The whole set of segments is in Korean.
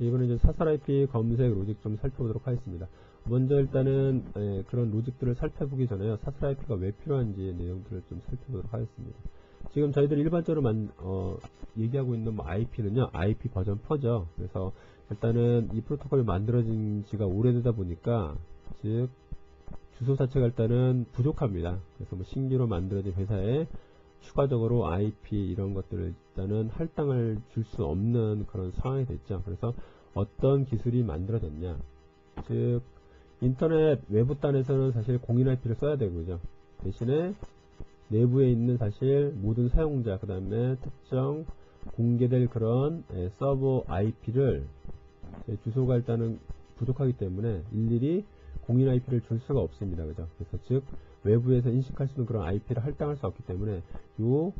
이번에 이제 사설 IP 검색 로직 좀 살펴보도록 하겠습니다. 먼저 일단은 예, 그런 로직들을 살펴보기 전에요. 사설 IP가 왜 필요한지 내용들을 좀 살펴보도록 하겠습니다. 지금 저희들이 일반적으로 만, 어, 얘기하고 있는 뭐 IP는요, IP 버전 4죠. 그래서 일단은 이 프로토콜이 만들어진 지가 오래되다 보니까, 즉, 주소 자체가 일단은 부족합니다. 그래서 뭐 신규로 만들어진 회사에 추가적으로 IP 이런 것들을 일단은 할당을 줄 수 없는 그런 상황이 됐죠. 그래서 어떤 기술이 만들어졌냐. 즉, 인터넷 외부단에서는 사실 공인 IP를 써야 되고요. 대신에 내부에 있는 사실 모든 사용자, 그 다음에 특정 공개될 그런 예, 서버 IP를 주소가 일단은 부족하기 때문에 일일이 공인 IP를 줄 수가 없습니다. 그죠? 그래서 즉 외부에서 인식할 수 있는 그런 IP를 할당할 수 없기 때문에 요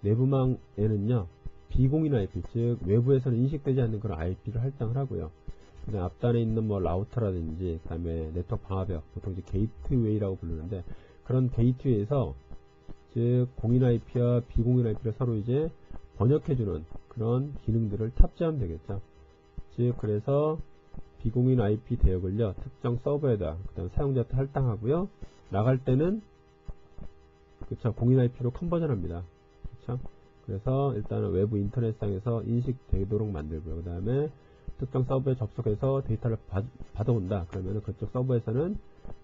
내부망에는요 비공인 IP, 즉 외부에서는 인식되지 않는 그런 IP를 할당을 하고요. 그다음 앞단에 있는 뭐 라우터라든지 그 다음에 네트워크 방화벽, 보통 이제 게이트웨이라고 부르는데 그런 게이트웨이에서 즉 공인 IP와 비공인 IP를 서로 이제 번역해주는 그런 기능들을 탑재하면 되겠죠. 즉 그래서 비공인 IP 대역을요 특정 서버에다 그다음 사용자한테 할당하고요 나갈 때는 그쵸 공인 IP로 컨버전합니다. 그쵸 그래서 일단은 외부 인터넷상에서 인식되도록 만들고요. 그 다음에 특정 서버에 접속해서 데이터를 받, 아온다 그러면 그쪽 서버에서는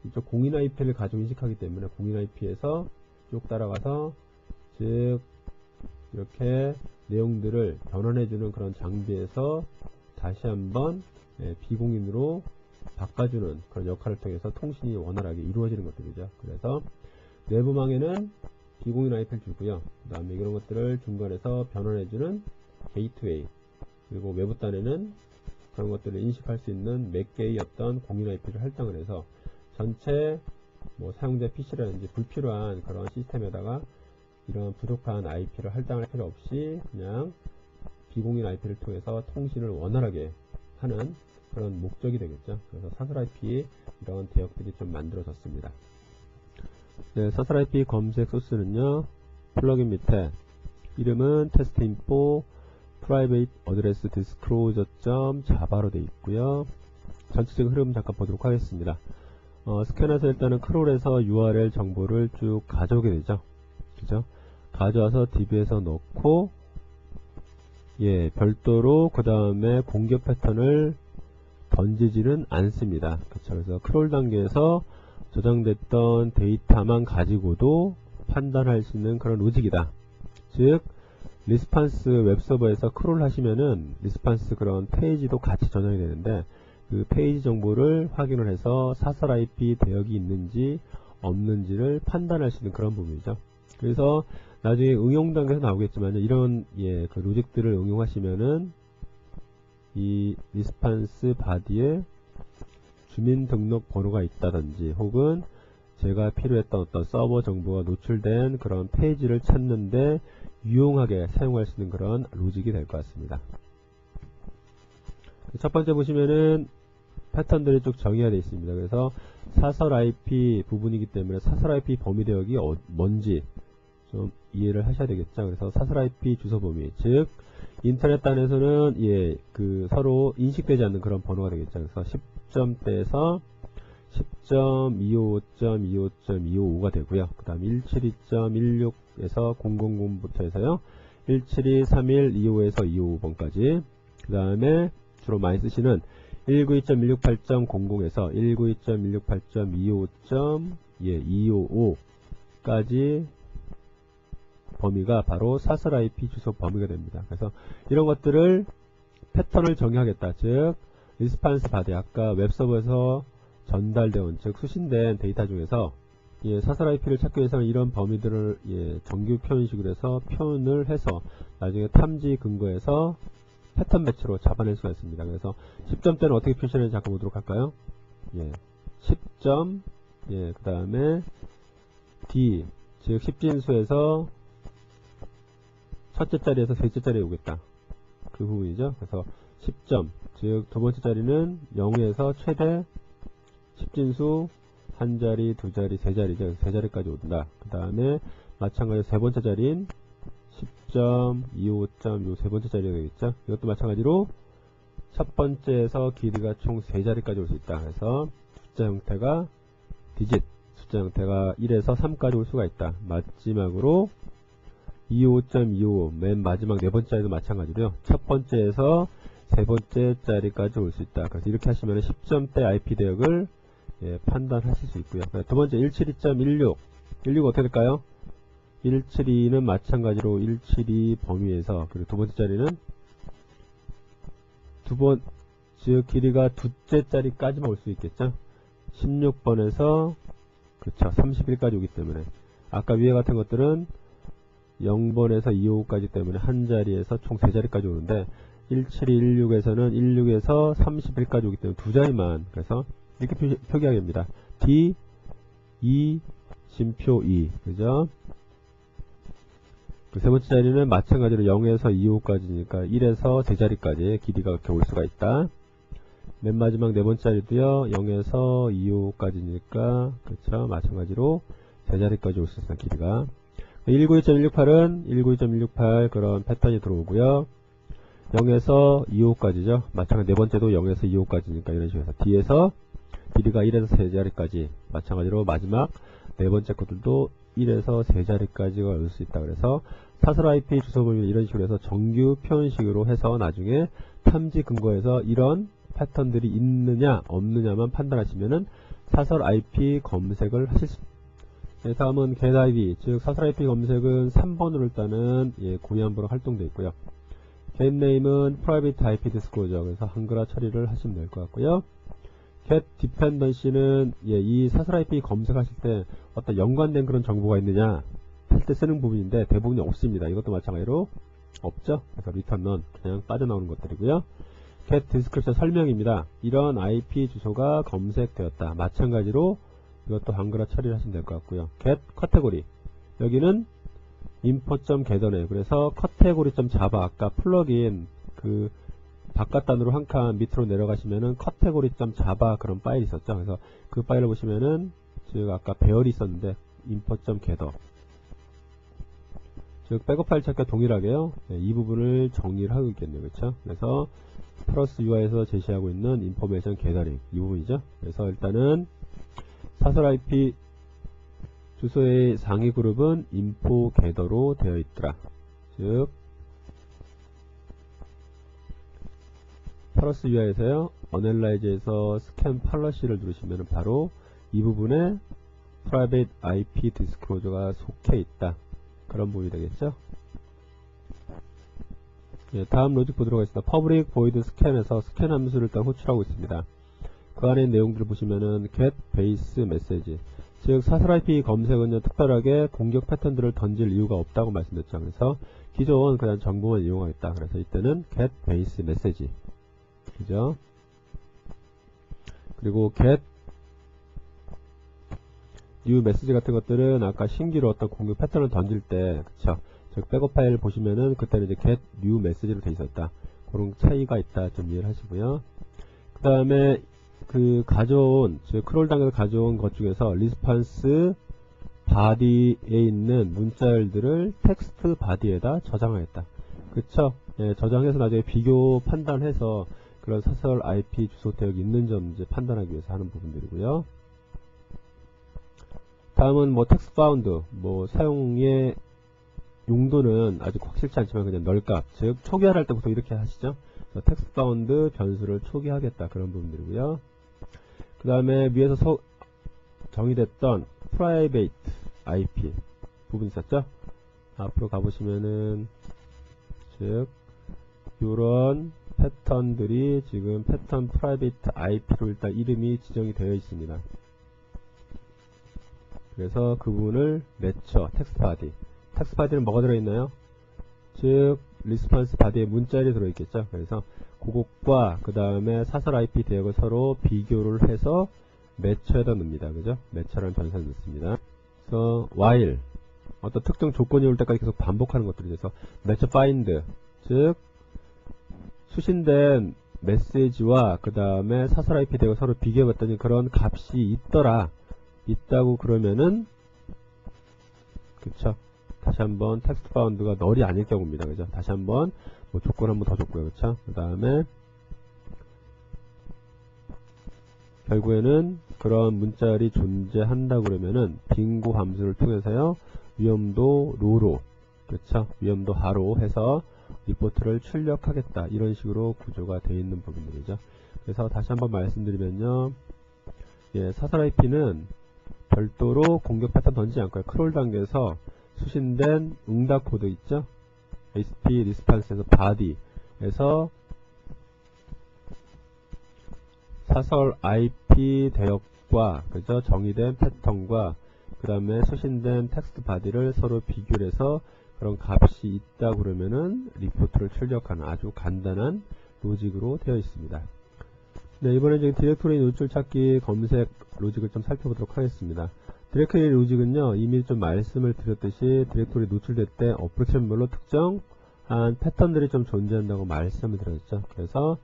이쪽 공인 IP를 가지고 인식하기 때문에 공인 IP에서 쭉 따라가서 즉 이렇게 내용들을 변환해주는 그런 장비에서 다시 한번 예, 비공인으로 바꿔주는 그런 역할을 통해서 통신이 원활하게 이루어지는 것들이죠. 그래서 내부망에는 비공인 IP를 주고요. 그 다음에 이런 것들을 중간에서 변환해주는 게이트웨이 그리고 외부단에는 그런 것들을 인식할 수 있는 몇 개의 어떤 공인 IP를 할당을 해서 전체 뭐 사용자 PC라든지 불필요한 그런 시스템에다가 이런 부족한 IP를 할당할 필요 없이 그냥 비공인 IP를 통해서 통신을 원활하게 하는 그런 목적이 되겠죠. 그래서 사설 IP 이런 대역들이 좀 만들어졌습니다. 네, 사설 IP 검색 소스는요. 플러그인 밑에 이름은 테스트 인포 private address disclosure java로 되어 있고요. 전체적인 흐름 잠깐 보도록 하겠습니다. 어, 스캔해서 일단은 크롤에서 URL 정보를 쭉 가져오게 되죠. 그죠? 가져와서 DB에서 넣고 예, 별도로 그 다음에 공격 패턴을 던지지는 않습니다. 그쵸? 그래서 크롤 단계에서 저장됐던 데이터만 가지고도 판단할 수 있는 그런 로직이다. 즉, 리스판스 웹서버에서 크롤 하시면은 리스판스 그런 페이지도 같이 저장이 되는데 그 페이지 정보를 확인을 해서 사설 IP 대역이 있는지 없는지를 판단할 수 있는 그런 부분이죠. 그래서 나중에 응용 단계에서 나오겠지만 이런 예, 그 로직들을 응용하시면은 이 리스판스 바디에 주민등록번호가 있다든지 혹은 제가 필요했던 어떤 서버 정보가 노출된 그런 페이지를 찾는데 유용하게 사용할 수 있는 그런 로직이 될 것 같습니다. 첫 번째 보시면은 패턴들이 쭉 정의가 되어 있습니다. 그래서 사설 IP 부분이기 때문에 사설 IP 범위 대역이 어, 뭔지 좀 이해를 하셔야 되겠죠. 그래서 사설 IP 주소 범위, 즉 인터넷 단에서는 예, 그 서로 인식되지 않는 그런 번호가 되겠죠. 그래서 10점대에서 10.25.25.255가 되고요. 그 다음 172.16에서 000부터 해서요. 172.31.25에서 255번까지 그 다음에 주로 많이 쓰시는 192.168.00에서 192.168.25.255까지 범위가 바로 사설 IP 주소 범위가 됩니다. 그래서 이런 것들을 패턴을 정의하겠다. 즉 리스판스 바디 아까 웹서버에서 온, 즉 수신된 데이터 중에서 예, 사설 IP를 찾기 위해서는 이런 범위들을 예, 정규 표현식으로 해서 표현을 해서 나중에 탐지 근거에서 패턴 매치로 잡아낼 수가 있습니다. 그래서 10점 대는 어떻게 표시하는지 잠깐 보도록 할까요? 예, 10점, 예, 그 다음에 D, 즉 10진수에서 첫째 자리에서 셋째 자리에 오겠다. 그 부분이죠. 그래서 10점, 즉 두 번째 자리는 0에서 최대 10진수 한 자리, 두 자리, 세 자리죠. 세 자리까지 온다. 그 다음에 마찬가지로 세 번째 자리인 10점, 25점, 요 세 번째 자리가 되겠죠. 이것도 마찬가지로 첫 번째에서 길이가 총 세 자리까지 올 수 있다. 그래서 숫자 형태가 디짓, 숫자 형태가 1에서 3까지 올 수가 있다. 마지막으로 25.25, 맨 마지막 네 번째 자리도 마찬가지로요. 첫 번째에서 세 번째 자리까지 올 수 있다. 그래서 이렇게 하시면 10점대 IP 대역을 예, 판단하실 수 있고요. 두 번째 172.16, 16 어떻게 될까요? 172는 마찬가지로 172 범위에서 그리고 두 번째 자리는 두 번, 즉 길이가 두째 자리까지만 올 수 있겠죠. 16번에서 그쵸 31까지 오기 때문에 아까 위에 같은 것들은 0번에서 255까지 때문에 한 자리에서 총 세 자리까지 오는데 1716에서는 16에서 31까지 오기 때문에 두 자리만 그래서 이렇게 표기하게 됩니다. D 2 진표 2 그죠? 그 세 번째 자리는 마찬가지로 0에서 25까지니까 1에서 세 자리까지 길이가 이렇게 올 수가 있다. 맨 마지막 네 번째 자리도요. 0에서 25까지니까 그렇죠. 마찬가지로 세 자리까지 올 수 있습니다. 길이가 192.168은 192.168 그런 패턴이 들어오고요. 0에서 25까지죠. 마찬가지 네 번째도 0에서 25까지니까 이런 식으로 해서 D에서 길이가 1에서 세 자리까지 마찬가지로 마지막 네 번째 것들도 1에서 세 자리까지가 올 수 있다. 그래서 사설 IP 주소 범위를 이런 식으로 해서 정규 표현식으로 해서 나중에 탐지 근거에서 이런 패턴들이 있느냐 없느냐만 판단하시면은 사설 IP 검색을 하실 수 네, 다음은 get ID 즉 사설 IP 검색은 3번으로 일단은 예, 고위함부로 활동되어 있고요. name은 private IP disclosure 그래서 한글화 처리를 하시면 될 것 같고요. get dependency는 예, 이 사설 IP 검색하실 때 어떤 연관된 그런 정보가 있느냐 할 때 쓰는 부분인데 대부분이 없습니다. 이것도 마찬가지로 없죠. 그래서 return none 그냥 빠져나오는 것들이고요. get description 설명입니다. 이런 IP 주소가 검색되었다. 마찬가지로 이것도 한글화 처리를 하시면 될 것 같고요. get category 여기는 info.get네 그래서 category.java 아까 플러그인 그 바깥 단으로 한 칸 밑으로 내려가시면은 category.java 그런 파일이 있었죠. 그래서 그 파일을 보시면은 즉 아까 배열이 있었는데 info.gather 즉 백업 파일 찾기와 동일하게요. 네, 이 부분을 정리를 하고 있겠네요. 그렇죠? 그래서 플러스 UI에서 제시하고 있는 인포메이션 게더링 이 부분이죠. 그래서 일단은 사설 IP 주소의 상위 그룹은 인포 게더로 되어 있더라. 즉 플러스 UI에서요. 어넬라이즈에서 스캔 팔러시를 누르시면 바로 이 부분에 private IP disclosure가 속해 있다. 그런 부분이 되겠죠. 예, 다음 로직 보도록 하겠습니다. public void scan에서 스캔 함수를 일단 호출하고 있습니다. 그 안에 내용들을 보시면은 get base message 즉 사설 IP 검색은요 특별하게 공격 패턴들을 던질 이유가 없다고 말씀드렸죠. 그래서 기존 그냥 정보만 이용하겠다. 그래서 이때는 get base message 그죠? 그리고 get new message 같은 것들은 아까 신기로 어떤 공격 패턴을 던질 때 그쵸? 즉 백업 파일 보시면은 그때는 이제 get new message로 돼 있었다. 그런 차이가 있다 좀 이해를 하시고요. 그 다음에 그 가져온 즉 크롤 당에서 가져온 것 중에서 리스판스 바디에 있는 문자열들을 텍스트 바디에다 저장하겠다. 그쵸? 예, 저장해서 나중에 비교 판단해서 그런 사설 IP 주소 대역이 있는 점 이제 판단하기 위해서 하는 부분들이고요. 다음은 뭐 텍스트 파운드 뭐 사용의 용도는 아직 확실치 않지만 그냥 널값 즉 초기화할 때부터 이렇게 하시죠. 텍스트 파운드 변수를 초기화하겠다 그런 부분들이고요. 그 다음에 위에서 서, 정의됐던 private IP 부분 있었죠? 앞으로 가보시면은 즉 이런 패턴들이 지금 패턴 private IP로 일단 이름이 지정이 되어 있습니다. 그래서 그 부분을 맺혀 텍스트 바디 텍스트 바디는 뭐가 들어있나요? 즉 리스폰스 바디에 문자열이 들어있겠죠. 그래서 그것과 그 다음에 사설 IP 대역을 서로 비교를 해서 매처에다 넣습니다. 그죠? 매처라는 변사를 넣습니다. 그래서 while 어떤 특정 조건이 올 때까지 계속 반복하는 것들이 돼서 매처 find 즉 수신된 메시지와 그 다음에 사설 IP 대역을 서로 비교해봤더니 그런 값이 있더라 있다고 그러면은 그쵸 다시 한번 텍스트 바운드가 널이 아닐 경우입니다. 그죠? 다시 한번 뭐 조건 한번 더 줬고요. 그쵸? 그 다음에 결국에는 그런 문자열이 존재한다 그러면은 빙고 함수를 통해서요 위험도 로로 그렇죠 위험도 하로 해서 리포트를 출력하겠다 이런 식으로 구조가 되어 있는 부분들이죠 그래서 다시 한번 말씀드리면요 예, 사설 IP는 별도로 공격 패턴 던지지 않고요 크롤 단계에서 수신된 응답 코드 있죠 ASP 리스판스에서 바디에서 사설 IP 대역과 그죠 정의된 패턴과 그 다음에 수신된 텍스트 바디를 서로 비교를 해서 그런 값이 있다 그러면은 리포트를 출력하는 아주 간단한 로직으로 되어 있습니다. 네, 이번에 지금 디렉토리 노출 찾기 검색 로직을 좀 살펴보도록 하겠습니다. 디렉토리 로직은요, 이미 좀 말씀을 드렸듯이 디렉토리 노출될 때 어플리케이션별로 특정한 패턴들이 좀 존재한다고 말씀을 드렸죠. 그래서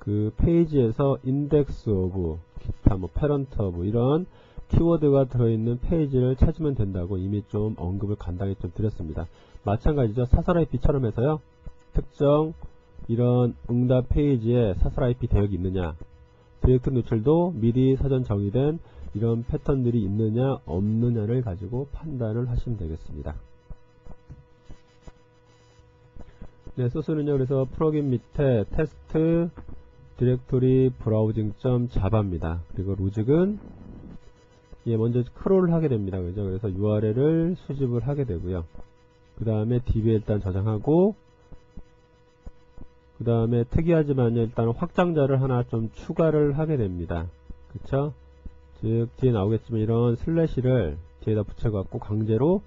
그 페이지에서 인덱스 오브, 기타 뭐 패런트 오브 이런 키워드가 들어있는 페이지를 찾으면 된다고 이미 좀 언급을 간단히 좀 드렸습니다. 마찬가지죠. 사설 IP처럼 해서요. 특정 이런 응답 페이지에 사설 IP 대역이 있느냐 디렉트 노출도 미리 사전 정의된 이런 패턴들이 있느냐 없느냐를 가지고 판단을 하시면 되겠습니다. 네, 소스는요. 그래서 프로그램 밑에 테스트 디렉토리 브라우징 점 자바입니다. 그리고 로직은 예, 먼저 크롤을 하게 됩니다. 그죠? 그래서 URL을 수집을 하게 되고요. 그 다음에 DB에 일단 저장하고 그 다음에 특이하지만 일단 확장자를 하나 좀 추가를 하게 됩니다. 그쵸? 즉 뒤에 나오겠지만 이런 슬래시를 뒤에다 붙여갖고 강제로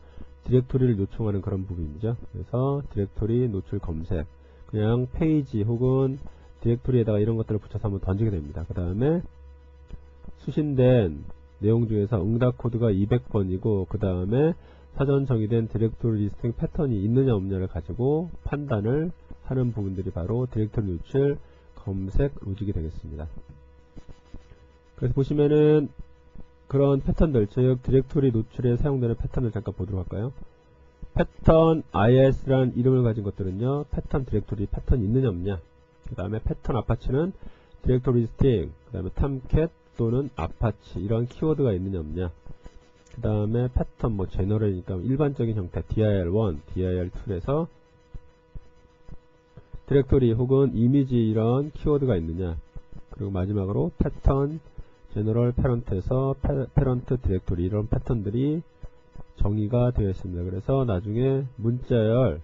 디렉토리를 요청하는 그런 부분이죠. 그래서 디렉토리 노출 검색 그냥 페이지 혹은 디렉토리에다가 이런 것들을 붙여서 한번 던지게 됩니다. 그 다음에 수신된 내용 중에서 응답 코드가 200번이고 그 다음에 사전 정의된 디렉토리 리스팅 패턴이 있느냐 없느냐를 가지고 판단을 하는 부분들이 바로 디렉토리 노출 검색 로직이 되겠습니다. 그래서 보시면은 그런 패턴들, 즉 디렉토리 노출에 사용되는 패턴을 잠깐 보도록 할까요? 패턴 IS라는 이름을 가진 것들은요. 패턴 디렉토리 패턴 있느냐 없냐. 그 다음에 패턴 아파치는 디렉토리 리스팅, 그 다음에 탐캣 또는 아파치 이런 키워드가 있느냐 없냐. 그 다음에 패턴 뭐 제너럴이니까 일반적인 형태 dir1, dir2에서 디렉토리 혹은 이미지 이런 키워드가 있느냐. 그리고 마지막으로 패턴 제너럴 패런트에서 패런트 디렉토리 이런 패턴들이 정의가 되어 있습니다. 그래서 나중에 문자열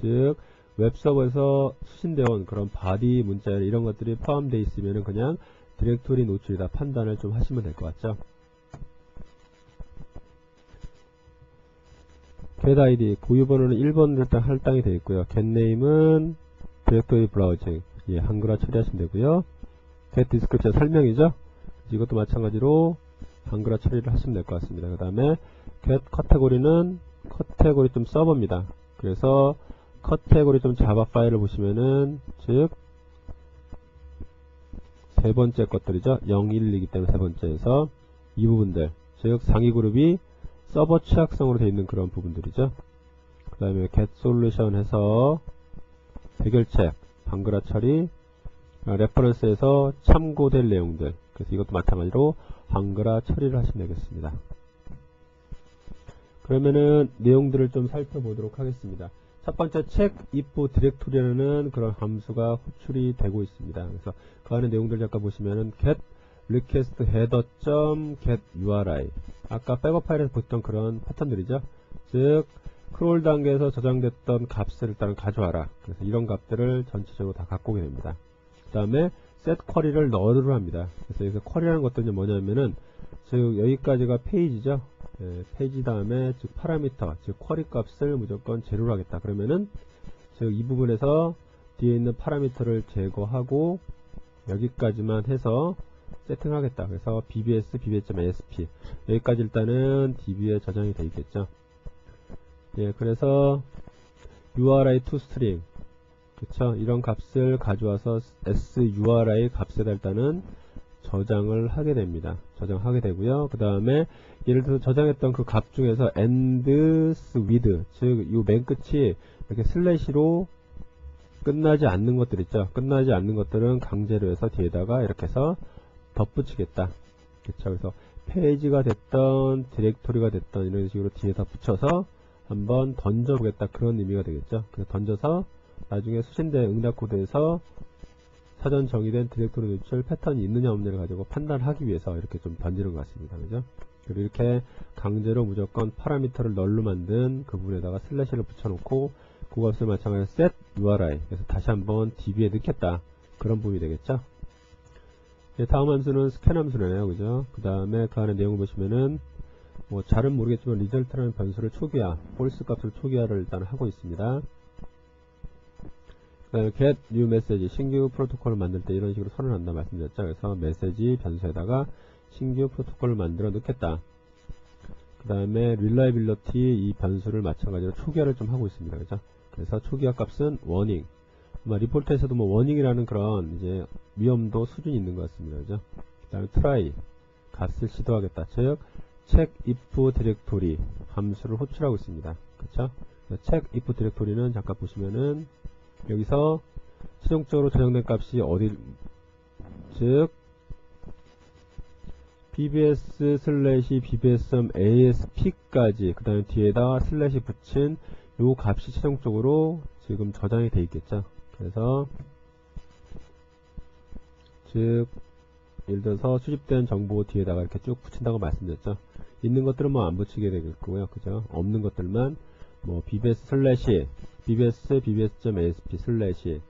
즉 웹서버에서 수신되어 온 그런 바디 문자열 이런 것들이 포함되어 있으면 그냥 디렉토리 노출이다 판단을 좀 하시면 될 것 같죠. get id 고유 번호는 1번으로 일단 할당이 되어 있고요. get name은 디렉토리 브라우징 예, 한글화 처리하시면 되고요. get description 설명이죠. 이것도 마찬가지로 한글화 처리를 하시면 될 것 같습니다. 그 다음에 get 카테고리는 카테고리 좀 서버입니다. 그래서 카테고리 좀 자바 파일을 보시면은 즉 세 번째 것들이죠. 0, 1, 2이기 때문에 세 번째에서 이 부분들 즉 상위 그룹이 서버 취약성으로 되어 있는 그런 부분들이죠. 그 다음에 get solution 해서 해결책, 방글화 처리, 레퍼런스에서 참고될 내용들 그래서 이것도 마찬가지로 한글화 처리를 하시면 되겠습니다. 그러면은 내용들을 좀 살펴보도록 하겠습니다. 첫 번째 책 if 디렉토리라는 그런 함수가 호출이 되고 있습니다. 그래서 그 안에 내용들 잠깐 보시면은 get request header get URI 아까 백업 파일에서 보던 그런 패턴들이죠. 즉 크롤 단계에서 저장됐던 값을 일단 가져와라. 그래서 이런 값들을 전체적으로 다 갖고 오게 됩니다. 그 다음에 set 쿼리를 너를 합니다. 그래서 여기서 쿼리라는 것들은 뭐냐면은 즉 여기까지가 페이지죠. 예, 페이지 다음에 즉 파라미터 즉 쿼리 값을 무조건 제로로 하겠다. 그러면은 즉 이 부분에서 뒤에 있는 파라미터를 제거하고 여기까지만 해서 세팅하겠다. 그래서 bbs, bb.asp 여기까지 일단은 db에 저장이 되어 있겠죠. 예, 그래서 URI to string 그쵸 이런 값을 가져와서 SURI 값에다 일단은 저장을 하게 됩니다. 저장하게 되고요. 그 다음에 예를 들어서 저장했던 그 값 중에서 ends with 즉이 맨 끝이 이렇게 슬래시로 끝나지 않는 것들 있죠. 끝나지 않는 것들은 강제로 해서 뒤에다가 이렇게 해서 덧붙이겠다. 그쵸. 그래서 페이지가 됐던 디렉토리가 됐던 이런 식으로 뒤에다 붙여서 한번 던져보겠다. 그런 의미가 되겠죠. 그래서 던져서 나중에 수신된 응답 코드에서 사전 정의된 디렉토리 노출 패턴이 있느냐 없느냐를 가지고 판단하기 위해서 이렇게 좀 던지는 것 같습니다. 그죠? 그리고 이렇게 강제로 무조건 파라미터를 널로 만든 그 부분에다가 슬래시를 붙여놓고 그것을 마찬가지로 set URI 그래서 다시 한번 DB에 넣겠다. 그런 부분이 되겠죠? 네, 다음 함수는 스캔 함수네요. 그죠? 그 다음에 그 안에 내용을 보시면은 뭐 잘은 모르겠지만 리절트라는 변수를 초기화, 폴스 값을 초기화를 일단 하고 있습니다. 그 다음에 get new message, 신규 프로토콜을 만들 때 이런 식으로 선언한다 말씀드렸죠. 그래서 메시지 변수에다가 신규 프로토콜을 만들어 넣겠다. 그 다음에 reliability 이 변수를 마찬가지로 초기화를 좀 하고 있습니다. 그죠? 그래서 초기화 값은 warning. 아마 리포트에서도 뭐 warning이라는 그런 이제 위험도 수준이 있는 것 같습니다. 그죠? 그 다음에 try 값을 시도하겠다. 즉 check if 디렉토리 함수를 호출하고 있습니다. 그쵸? check if 디렉토리는 잠깐 보시면은 여기서 최종적으로 저장된 값이 어디 즉 bbs 슬래시 bbs asp까지 그 다음에 뒤에다 슬래시 붙인 요 값이 최종적으로 지금 저장이 돼 있겠죠? 그래서 즉 예를 들어서 수집된 정보 뒤에다가 이렇게 쭉 붙인다고 말씀드렸죠? 있는 것들은 뭐 안 붙이게 되겠고요. 그죠? 없는 것들만 뭐 bbs 슬래시 bbs bbs.asp 슬래시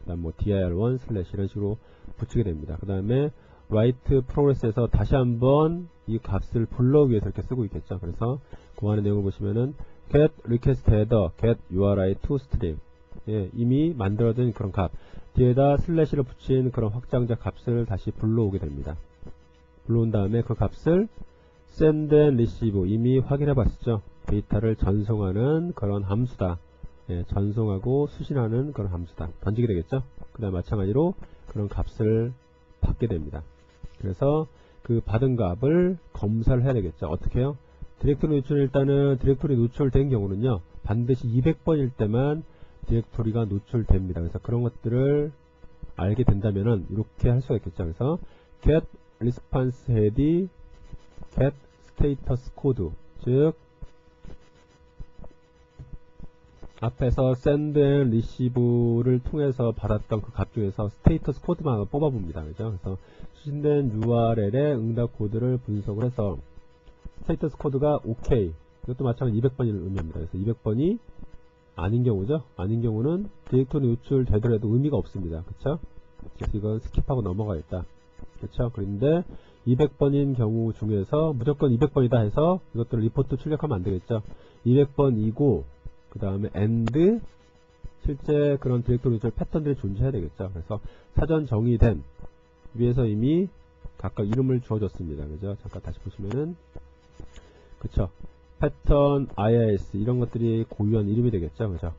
그 다음 뭐 dir1 슬래시 이런 식으로 붙이게 됩니다 그 다음에 write progress에서 다시 한번 이 값을 불러오기 위해서 이렇게 쓰고 있겠죠. 그래서 그 안에 내용을 보시면은 get request header get URI to string 예, 이미 만들어진 그런 값 뒤에다 슬래시를 붙인 그런 확장자 값을 다시 불러오게 됩니다. 불러온 다음에 그 값을 send and receive 이미 확인해 봤었죠. 데이터를 전송하는 그런 함수다. 예, 전송하고 수신하는 그런 함수다. 던지게 되겠죠. 그 다음 마찬가지로 그런 값을 받게 됩니다. 그래서 그 받은 값을 검사를 해야 되겠죠. 어떻게 해요? 디렉토리 노출 일단은 디렉토리 노출된 경우는요. 반드시 200번일 때만 디렉토리가 노출됩니다. 그래서 그런 것들을 알게 된다면은 이렇게 할 수가 있겠죠. 그래서 get response head get status code 즉 앞에서 send receive를 통해서 받았던 그 값 중에서 스테이터스 코드만 뽑아봅니다. 그죠? 그래서 수신된 URL의 응답 코드를 분석을 해서 스테이터스 코드가 OK 이것도 마찬가지 200번을 의미합니다. 그래서 200번이 아닌 경우죠. 아닌 경우는 디렉토리 노출 되더라도 의미가 없습니다. 그쵸? 그래서 이건 스킵하고 넘어가겠다. 그쵸? 그런데 200번인 경우 중에서 무조건 200번이다 해서 이것들을 리포트 출력하면 안 되겠죠. 200번이고 그 다음에 and 실제 그런 디렉토리 노출 패턴들이 존재해야 되겠죠. 그래서 사전 정의된 위에서 이미 각각 이름을 주어졌습니다. 그죠? 잠깐 다시 보시면은 그쵸? 패턴, IIS 이런 것들이 고유한 이름이 되겠죠. 그죠?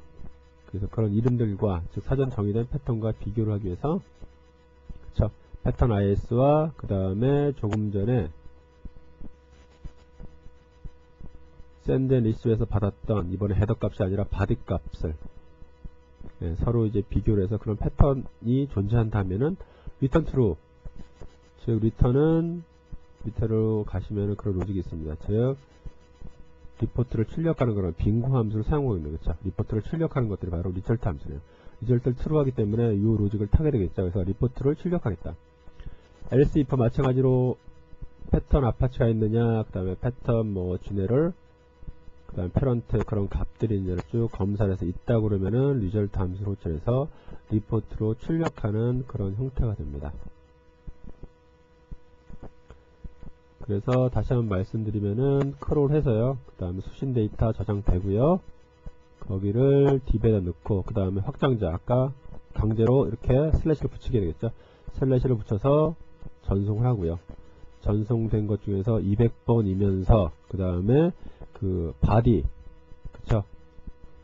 그래서 그런 이름들과 즉 사전 정의된 패턴과 비교를 하기 위해서 그쵸? 패턴 IS와 그 다음에 조금 전에 샌드 리스에서 받았던 이번에 헤더 값이 아니라 바디 값을 예, 서로 이제 비교를 해서 그런 패턴이 존재한다면은 리턴 트루 즉 리턴은 밑으로 가시면은 그런 로직이 있습니다. 즉 리포트를 출력하는 그런 빙고 함수를 사용하고 있는 거죠. 리포트를 출력하는 것들이 바로 리절트 함수네요. 리절트를 트루하기 때문에 이 로직을 타게 되겠죠. 그래서 리포트를 출력하겠다. else if 마찬가지로 패턴 아파치가 있느냐, 그 다음에 패턴 뭐 주네럴, 그 다음에 패런트 그런 값들이 있느냐를 쭉 검사를 해서 있다 그러면은 리절트 함수를 호출해서 리포트로 출력하는 그런 형태가 됩니다. 그래서 다시 한번 말씀드리면은 크롤 해서요. 그 다음에 수신 데이터 저장되고요. 거기를 딥에다 넣고 그 다음에 확장자 아까 강제로 이렇게 슬래시를 붙이게 되겠죠. 슬래시를 붙여서 전송을 하고요. 전송된 것 중에서 200번이면서 그 다음에 그 바디 그쵸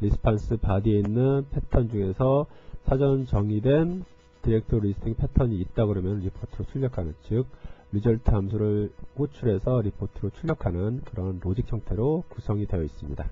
리스판스 바디에 있는 패턴 중에서 사전 정의된 디렉토 리스팅 패턴이 있다 그러면 리포트로 출력하는 즉 리절트 함수를 호출해서 리포트로 출력하는 그런 로직 형태로 구성이 되어 있습니다.